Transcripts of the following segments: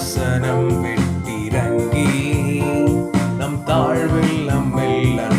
வாசனம் விட்டிறங்கி நம் தாழ்வில் நம்மெல்லாம்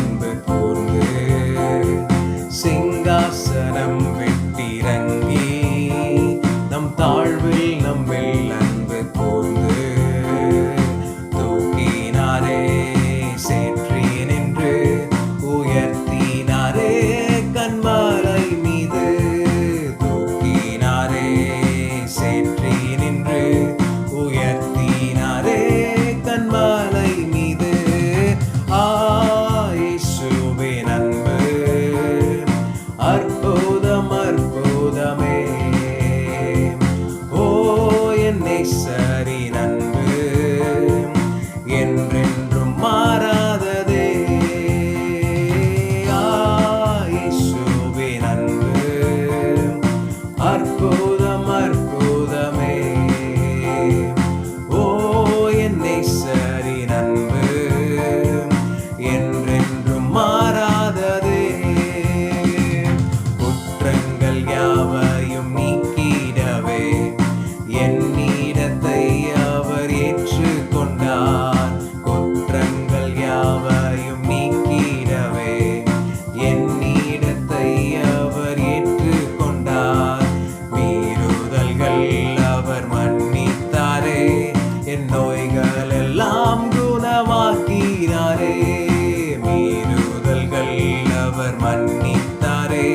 நீத்தாரே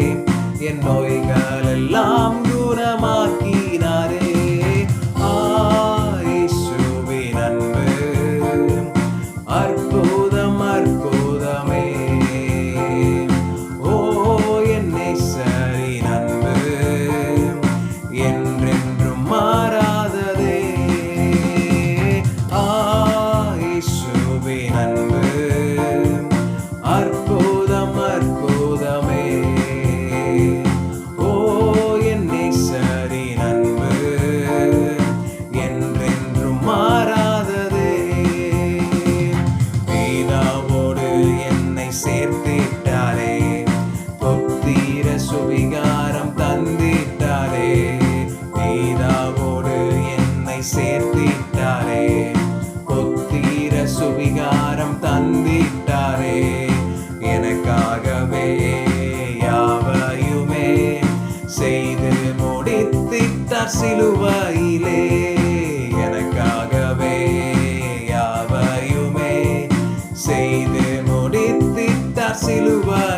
என் நோய்கள் எல்லாம் சிலுவாயிலே எனக்காகவே யாவையுமே செய்து முடித்திட்டார் சிலுவாய்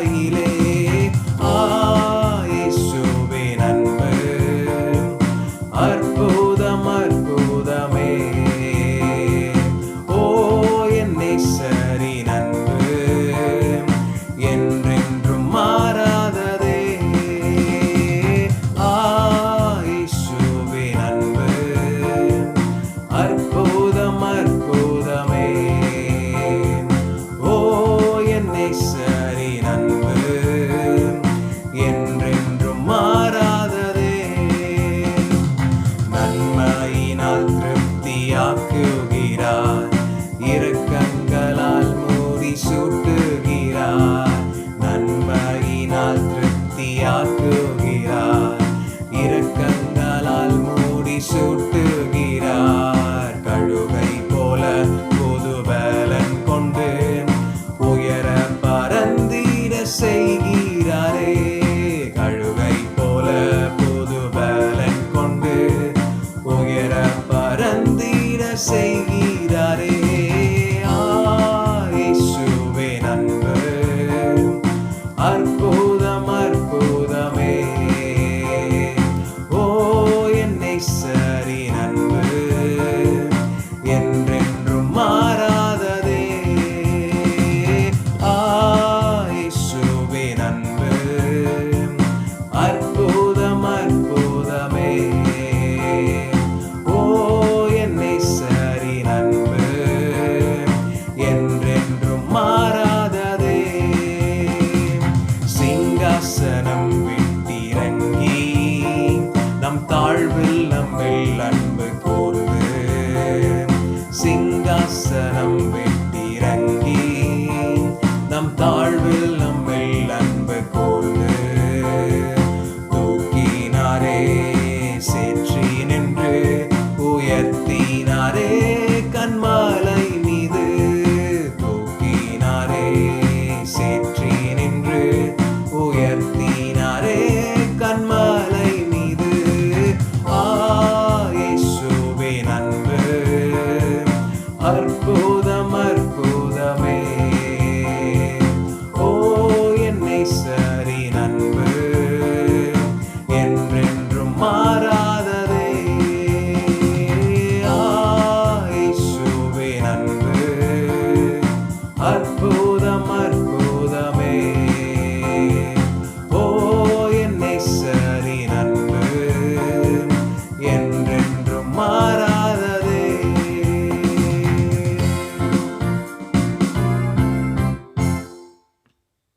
mây lạnh அற்புதம் அற்புதமே